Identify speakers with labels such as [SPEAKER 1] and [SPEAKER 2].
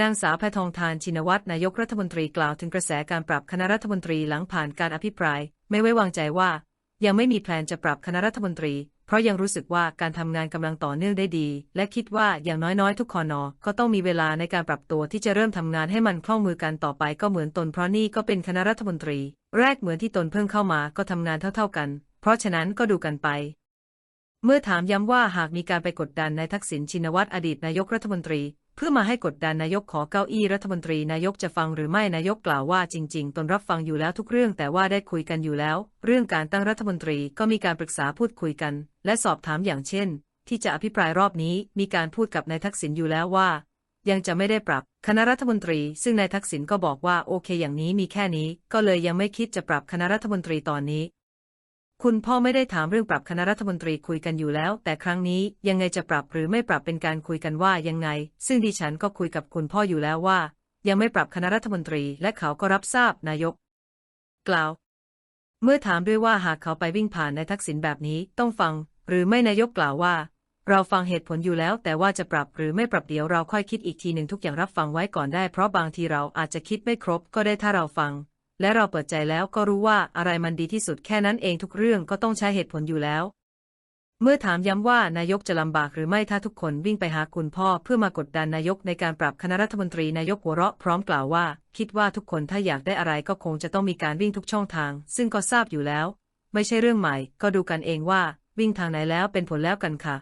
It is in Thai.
[SPEAKER 1] นางสาวแพทองทานชินวัตรนายกรัฐมนตรีกล่าวถึงกระแสการปรับคณะรัฐมนตรีหลังผ่านการอภิปราย ไม่ไว้วางใจว่า ยังไม่มีแผนจะปรับคณะรัฐมนตรี เพราะยังรู้สึกว่าการทำงานกำลังต่อเนื่องได้ดี และคิดว่าอย่างน้อยๆ ทุกคอนอก็ต้องมีเวลาในการปรับตัวที่จะเริ่มทำงานให้มันคล่องมือกันต่อไปก็เหมือนตนเพราะนี่ก็เป็นคณะรัฐมนตรี แรกเหมือนที่ตนเพิ่งเข้ามาก็ทำงานเท่า ๆกัน เพราะฉะนั้นก็ดูกันไปเมื่อถามย้ำว่าหากมีการไปกดดันนายทักษิณชินวัตรอดีตนายกรัฐมนตรี เพื่อมาให้กดดันนายกขอเก้าอี้รัฐมนตรีนายกจะฟังหรือไม่นายกกล่าวว่าจริง ๆ ตนรับฟังอยู่แล้วทุกเรื่องแต่ว่าได้คุยกันอยู่แล้ว เรื่องการตั้งรัฐมนตรีก็มีการปรึกษาพูดคุยกัน และสอบถามอย่างเช่น ที่จะอภิปรายรอบนี้มีการพูดกับนายทักษิณอยู่แล้วว่า ยังจะไม่ได้ปรับคณะรัฐมนตรี ซึ่งนายทักษิณก็บอกว่าโอเคอย่างนี้มีแค่นี้ ก็เลยยังไม่คิดจะปรับคณะรัฐมนตรีตอนนี้ คุณพ่อไม่ได้ถามเรื่องปรับคณะรัฐมนตรีคุยกันอยู่แล้ว แต่ครั้งนี้ยังไงจะปรับหรือไม่ปรับเป็นการคุยกันว่ายังไง ซึ่งดิฉันก็คุยกับคุณพ่ออยู่แล้วว่า ยังไม่ปรับคณะรัฐมนตรีและเขาก็รับทราบนายก กล่าว เมื่อถามด้วยว่าหากเขาไปวิ่งผ่านในทักษิณแบบนี้ต้องฟัง หรือไม่นายกกล่าวว่า เราฟังเหตุผลอยู่แล้ว แต่ว่าจะปรับหรือไม่ปรับเดี๋ยวเราค่อยคิดอีกทีหนึ่งทุกอย่างรับฟังไว้ก่อนได้ เพราะบางทีเราอาจจะคิดไม่ครบก็ได้ถ้าเราฟัง และเราเปิดใจแล้วก็รู้ว่าอะไรมันดีที่สุดแค่นั้นเองทุกเรื่องก็ต้องใช้เหตุผลอยู่แล้ว เมื่อถามย้ำว่านายกจะลำบากหรือไม่ถ้าทุกคนวิ่งไปหาคุณพ่อเพื่อมากดดันนายกในการปรับคณะรัฐมนตรีนายกหัวเราะพร้อมกล่าวว่า คิดว่าทุกคนถ้าอยากได้อะไรก็คงจะต้องมีการวิ่งทุกช่องทาง ซึ่งก็ทราบอยู่แล้ว ไม่ใช่เรื่องใหม่ ก็ดูกันเองว่า วิ่งทางไหนแล้วเป็นผลแล้วกันค่ะ